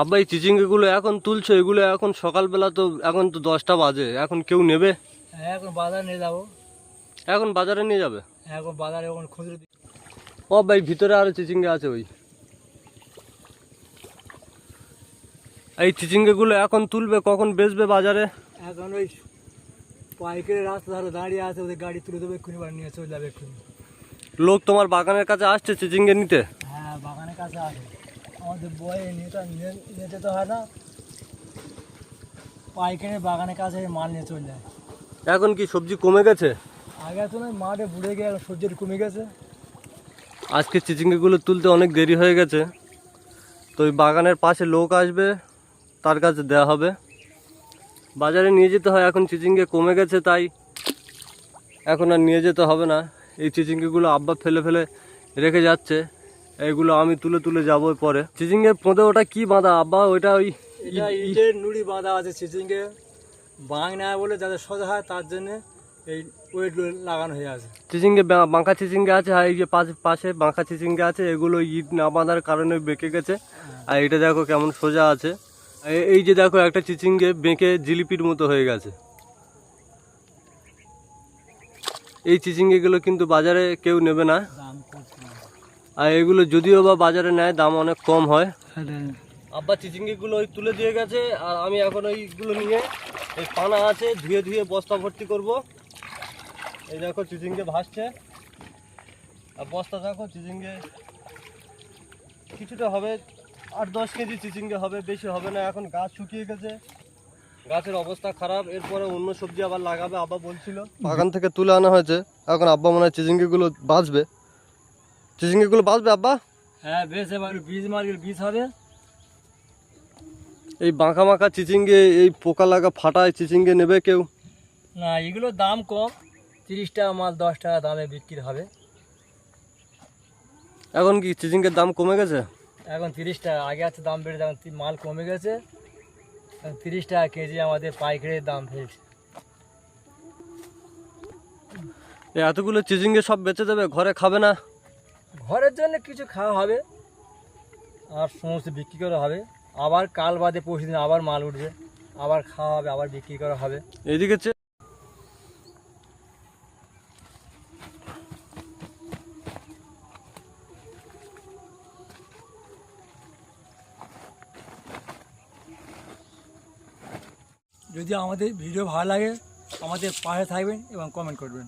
আব্বা এই চিচিঙ্গিগুলো এখন তুলছো এগুলো এখন সকালবেলা তো এখন তো দশটা বাজে। এখন কেউ নেবে? হ্যাঁ এখন বাজার নিয়ে যাব। এখন বাজারে নিয়ে যাবে? এখন বাজারে এখন খুচরো ও ভাই ভিতরে আরও চিচিঙ্গা আছে ওই। এই চিচিঙ্গিগুলো এখন তুলবে কখন বেচবে বাজারে? এখন ওই পাইকারি রাস্তা ধারে দাঁড়িয়ে আছে ওদের গাড়ি তুলে দেবে এক্ষুনি বাড়ি নিয়ে চলে যাবে এক্ষুনি। লোক তোমার বাগানের কাছে আসছে চিচিঙ্গে নিতে? হ্যাঁ বাগানের কাছে আছে আমাদের বয়ে নিতে নিতে তো হয় না। পাইকারি বাগানের কাছে মাল নিয়ে চলে যায়। এখন কি সবজি কমে গেছে? আগে তো নয় মাঠে বুড়ে গিয়ে সবজির কমে গেছে। আজকে চিচিঙ্গিগুলো তুলতে অনেক দেরি হয়ে গেছে। তো ওই বাগানের পাশে লোক আসবে তার কাছে দেওয়া হবে। বাজারে নিয়ে যেতে হয় এখন চিচিঙ্গে কমে গেছে তাই। এখন আর নিয়ে যেতে হবে না। এই চিচিঙ্গিগুলো আব্বা ফেলে ফেলে রেখে যাচ্ছে। এগুলো আমি তুলে তুলে যাব পরে। চিচিঙ্গের পোঁদে ওটা কি বাঁধা? আব্বা ওইটা ওই ইটের নুড়ি বাঁধা আছে চিচিংকে বাং না বলে যাতে সোজা হয় তার জন্য এই ওয়েট লাগানো হয়ে আছে। চিচিঙ্গে বাঁকা চিচিঙ্গে আছে আর এই যে পাশে পাশে বাঁকা চিচিঙ্গে আছে এগুলো ইট না বাঁধার কারণে বেঁকে গেছে। আর এটা দেখো কেমন সোজা আছে। এই যে দেখো একটা চিচিঙ্গে বেঁকে জিলিপির মতো হয়ে গেছে। এই চিচিঙ্গিগুলো কিন্তু বাজারে কেউ নেবে না। আর এগুলো যদিও বা বাজারে নেয়, দাম অনেক কম হয়। আব্বা চিচিঙ্গিগুলো ওই তুলে দিয়ে গেছে, আর আমি এখন ওইগুলো নিয়ে এই পানা আছে, ধুয়ে ধুয়ে বস্তা ভর্তি করব। এই দেখো চিচিঙ্গে ভাসছে। আর বস্তা দেখো চিচিঙ্গে, কিছুটা হবে, আট দশ কেজি চিচিঙ্গে হবে, বেশি হবে না, এখন গাছ শুকিয়ে গেছে। গাছের অবস্থা খারাপ এরপরে অন্য সবজি আবার লাগাবে আব্বা বলছিল। বাগান থেকে তুলে আনা হয়েছে। এখন আব্বা মনে হয় চিচিঙ্গিগুলো বাঁচবে। চিচিঙ্গিগুলো বাঁচবে আব্বা? হ্যাঁ বেশ এবার বীজ মার্কেট বীজ হবে। এই বাঁকা বাঁকা চিচিঙ্গে এই পোকা লাগা ফাটায় চিচিঙ্গে নেবে কেউ? না এগুলোর দাম কম। তিরিশ টাকা মাল দশ টাকা দামে বিক্রি হবে। এখন কি চিচিঙ্গের দাম কমে গেছে? এখন তিরিশ টাকা আগে আছে দাম বেড়ে এখন মাল কমে গেছে। তিরিশ টাকা কেজি আমাদের পাইকারির দাম ফেলছে এই এতগুলো চিচিঙ্গে সব বেঁচে দেবে ঘরে খাবে না? ঘরের জন্য কিছু খাওয়া হবে আর সমস্ত বিক্রি করা হবে। আবার কাল বাদে পরশু দিন আবার মাল উঠবে আবার খাওয়া হবে আবার বিক্রি করা হবে। এইদিকে যদি আমাদের ভিডিও ভালো লাগে আমাদের পাশে থাকবেন এবং কমেন্ট করবেন।